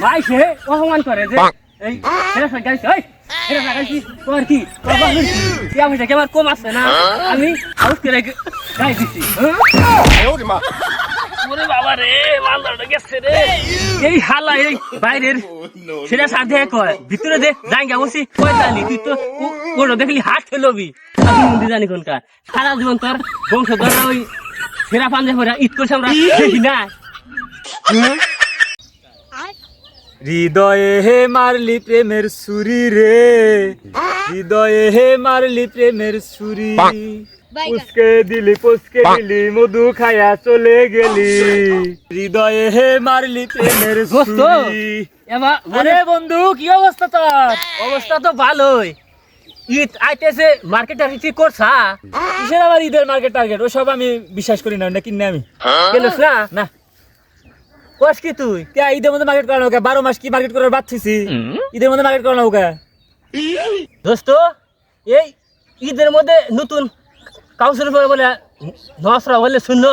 ভাই সে অপমান করে যে এই ছেলে সঙ্গে গাইছে। ওই ছেলে সঙ্গে গাইছি। তোমার কি? তোমার বাবা কি কি আমার কি আমার কম আছে না? আমি আউট করে গাই দিছি হ্যাঁ? ওরে বাবা রে মালদাটা গেছে রে। এই হালা এই বাইরের সেটা সাথে কয় ভিতরে দে জাঙ্গা বসি কয় জানি? তুই তো ও- ওটা দেখলি হাত ফেলবি আমি জানি কোনকার। সারা জীবন তোর বংশধর ওই সেরা পাঞ্জাব পরে ঈদ করছে আমরা। দেখি না। হৃদয়ে হে মারলি প্রেমের সুরি রে। হৃদয়ে হে মারলি প্রেমের সুরি। পুসকে দিলি পুসকে দিলি মধু খায়া চলে গেলি। হৃদয়ে হে মারলি প্রেমের সুরি। আরে বন্ধু কি অবস্থা তোর? অবস্থা তো ভালোই। ঈদ আইতেছে মার্কেট ঠিক করছা? কিসের আবার ঈদের মার্কেট টার্গেট ওসব আমি বিশ্বাস করি না ওটা কিনে আমি গেলস না? না। কস কি তুই? কে ঈদের মধ্যে মার্কেট করানো কে বারো মাস কি মার্কেট করার বাদ থুইছি? ঈদের মধ্যে মার্কেট করানো কে দোস্ত এই ঈদের মধ্যে নতুন কাউন্সিল করে বলে নসরা বলে শূন্য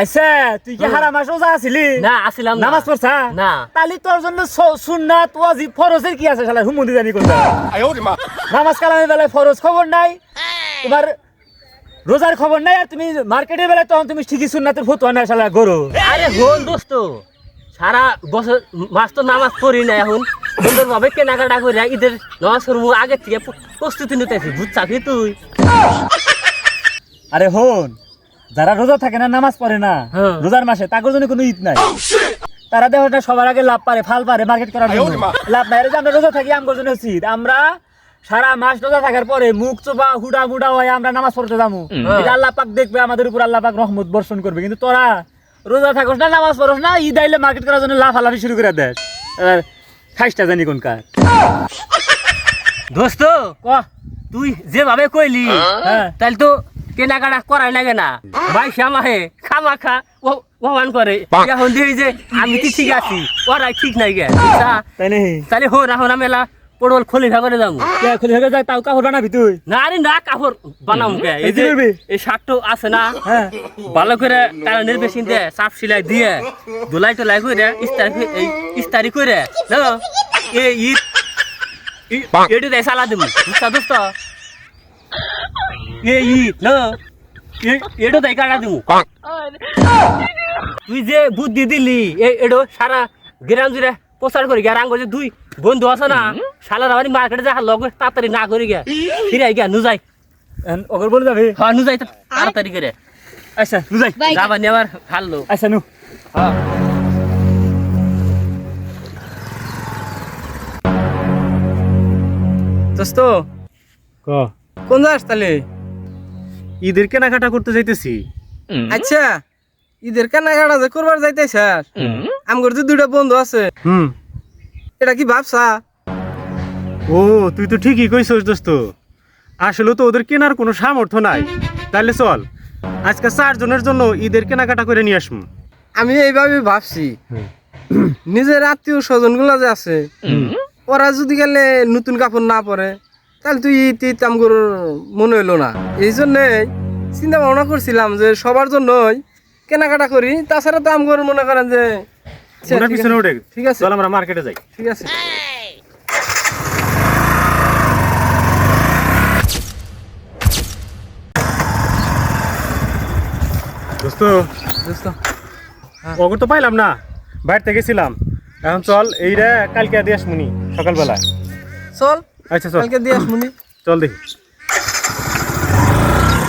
আচ্ছা তুই কি হারা মাস রোজা আছিলি? না আসিলাম নামাজ পড়ছা? না। তাহলে তোর জন্য সুন্নাত ওয়াজিব ফরজের কি আছে শালা? হুমুদি জানি কোনটা? নামাজ কালামের বেলায় ফরজ খবর নাই। তোমার রোজার খবর নাই আর তুমি মার্কেটে বেলায় তখন তুমি ঠিকই সুন্নাতের ফতুয়া না শালা গরু। আরে হন দোস্ত সারা বছর মাস তো নামাজ পড়ি না এখন। সুন্দর ভাবে কেনাকাটা করে ঈদের নামাজ করব আগে থেকে প্রস্তুতি নিতেছি বুঝছা কি তুই? আরে হন যারা রোজা থাকে না নামাজ পড়ে না হ্যাঁ। রোজার মাসে তাদের জন্য কোনো ঈদ নাই। তারা দেহটা সবার আগে লাভ পারে ফাল পারে মার্কেট করার জন্য। লাভ নাই। আমরা রোজা থাকি আমগর জন্য আমরা সারা মাস রোজা থাকার পরে মুখ চোপা হুডা মুডা হয়ে আমরা নামাজ পড়তে যাব। এটা আল্লাহ পাক দেখবে আমাদের উপর আল্লাহ পাক রহমত বর্ষণ করবে। কিন্তু তোরা রোজা থাকস না নামাজ পড়স না ঈদ আইলে মার্কেট করার জন্য লাভ আলাফি শুরু করে দেয় এবার খাইসটা জানি কোনকার দোস্ত ক? তুই যেভাবে কইলি হ্যাঁ। তাহলে তো কেনাকাটা করাই লাগে না। ভাই শ্যামাহে খামা খা ও ওমান করে। এখন দেখি যে আমি কি ঠিক আছি ওরাই ঠিক নাই গে। নেই তাহলে হো রাহো না মেলা। পটল খলি করে যাব। কে খুলে হয়ে যায়? তাও কাপড় বানাবি তুই? না আরে না কাপড় বানাম কে? এই যে এই শার্ট আছে না হ্যাঁ। ভালো করে কারণের বেশি দিয়ে সাপ সিলাই দিয়ে দোলাই টোলাই করে ইস্তারি এই ইস্তারি করে না? এই ঈদ এটি দেয় সালা দিম। বুঝছা দোস্ত? এই ঈদ না? এটো দেয় কাটা দিমু। তুই যে বুদ্ধি দিলি এ- এটো সারা গ্রাম জুড়ে প্রচার করি গিয়া রাঙ্গ যে দুই বন্ধু আছে না শালার আমার মার্কেটে যা লগ তাড়াতাড়ি না করি গিয়া ফিরাই গিয়া নুজাই। ওগর বলে যাবি। হ্যাঁ নুজাই তাড়াতাড়ি করে। আচ্ছা বুঝাই যাবা নিয়ে আবার হারলো আচ্ছা নু। দোস্ত ক? কোন যাস তাহলে ঈদের কেনাকাটা করতে যাইতেছি। আচ্ছা। ঈদের কেনাকাটা যে করবার যাইতে স্যার আমগর যে দুইটা বন্ধু আছে হুম। এটা কি ভাবছা? ও তুই তো ঠিকই কইছস দোস্ত। আসলে তো ওদের কেনার কোনো সামর্থ্য নাই। তাহলে চল আজকে চারজনের জন্য ঈদের কেনাকাটা করে নিয়ে আসব আমি এইভাবে ভাবছি। নিজের আত্মীয় স্বজনগুলা যে আছে ওরা যদি গেলে নতুন কাপড় না পরে তাহলে তুই ঈদ ঈদ আমগর মনে হইল না। এই জন্যে চিন্তা ভাবনা করছিলাম যে সবার জন্যই কেনাকাটা করি। তাছাড়া তো আমগর মনে করেন যে ঠিক পিছনে আছে, উঠে ঠিক আছে। চল আমরা মার্কেটে যাই। ঠিক আছে। দোস্ত দোস্ত ওকে তো পাইলাম না। বাইরে গেছিলাম। এখন চল এইটা কালকে দিয়ে আসমুনি সকালবেলা চল আচ্ছা চল। কালকে দিয়ে আসমুনি চল দেখি।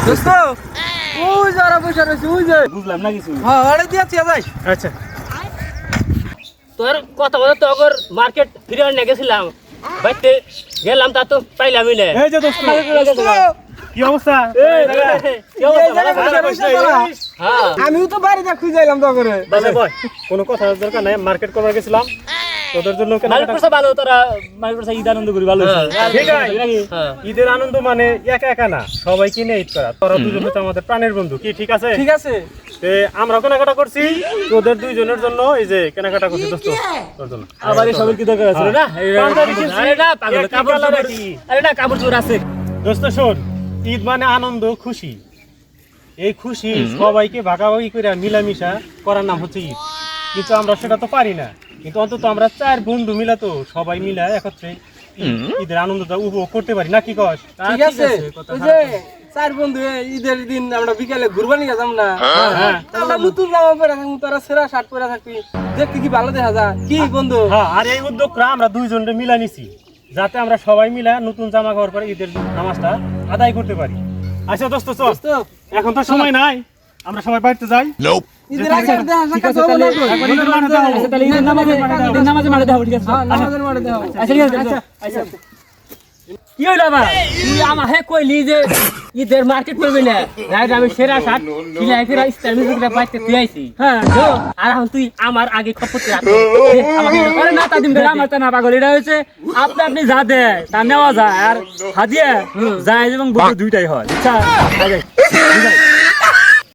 দোস্ত ওই যারা বসে রয়েছে ওই যে বুঝলাম না কিছু হ্যাঁ আরে দিয়েছি যাই আচ্ছা তোর কথা তো মার্কেট ফিরে গেছিলাম বাইতে গেলাম তা তো পাইলামই না এই যে দোস্ত কি অবস্থা কি অবস্থা, ভালো আছো? হ্যাঁ আমিও তো বাড়িতে খুঁজে এলাম তো করে আচ্ছা, কোনো কথা দরকার নাই মার্কেট করবার গেছিলাম তোদের জন্য ভালো তোরা ঈদ আনন্দ করি ভালো হ্যাঁ, ঠিক আছে। ঈদের আনন্দ মানে একা একা না সবাইকে নিয়ে ঈদ করা। তোরা দুজন হচ্ছে আমাদের প্রাণের বন্ধু কি ঠিক আছে? ঠিক আছে। তে আমরাও কেনাকাটা করছি তোদের দুইজনের জন্য এই যে কেনাকাটা করছি দোস্ত তোর জন্য। আবার এই সবের কি দরকার আছে না। আরে না পাগল কাপড় আরে না কাপড় আছে। দোস্ত শোন ঈদ মানে আনন্দ খুশি। এই খুশি সবাইকে ভাগাভাগি করে মিলামিশা করার নাম হচ্ছে ঈদ। কিন্তু আমরা সেটা তো পারি না। কিন্তু অন্তত আমরা চার বন্ধু মিলা তো সবাই মিলে একত্রে ঈদ- ঈদের আনন্দটা উপভোগ করতে পারি। না কি কস? ঠিক আছে। ওই যে চার বন্ধু ঈদের দিন আমরা বিকালে ঘুরবা নিয়ে যাম না? হ্যাঁ। আমরা নতুন জামা পরে থাকব তারা সেরা শার্ট পরে থাকবি। দেখতে কি ভালো দেখা যায়? কি বন্ধু? হ্যাঁ আর এই উদ্যোগটা আমরা দুইজনে মিলা নিছি যাতে আমরা সবাই মিলা নতুন জামা কাপড় পরে ঈদের নামাজটা আদায় করতে পারি। আচ্ছা দোস্ত চল। এখন তো সময় নাই। আমরা সবাই বাড়িতে যাই ঈদের আগে আর দেখা ঠিক সাক্ষাৎ আছে হবে না তাহলে তো? ঈদের মাঠে যাও। আচ্ছা, তাহলে ঈদের নামাজে ঈদের নামাজে মাঠে যাও, ঠিক আছে? হ্যাঁ, নামাজের মাঠে দেখা আচ্ছা, ঠিক আছে, আচ্ছা, আচ্ছা। কি হইল আবার? তুই আমার হে কইলি যে ঈদের মার্কেট করবি না রাইট আমি সেরা শার্ট কিলাই ফেরা স্টার মিউজিকটা বাইতে তুই আইছি হ্যাঁ, আর এখন তুই আমার আগে খপতে আরে না, তাদিম ভাই, আমার তা না পাগল। এটা হচ্ছে আপনি আপনি যা দেয় তা নেওয়া যায় আর হাদিয়া যায় এবং দুইটাই হয় বুঝাই।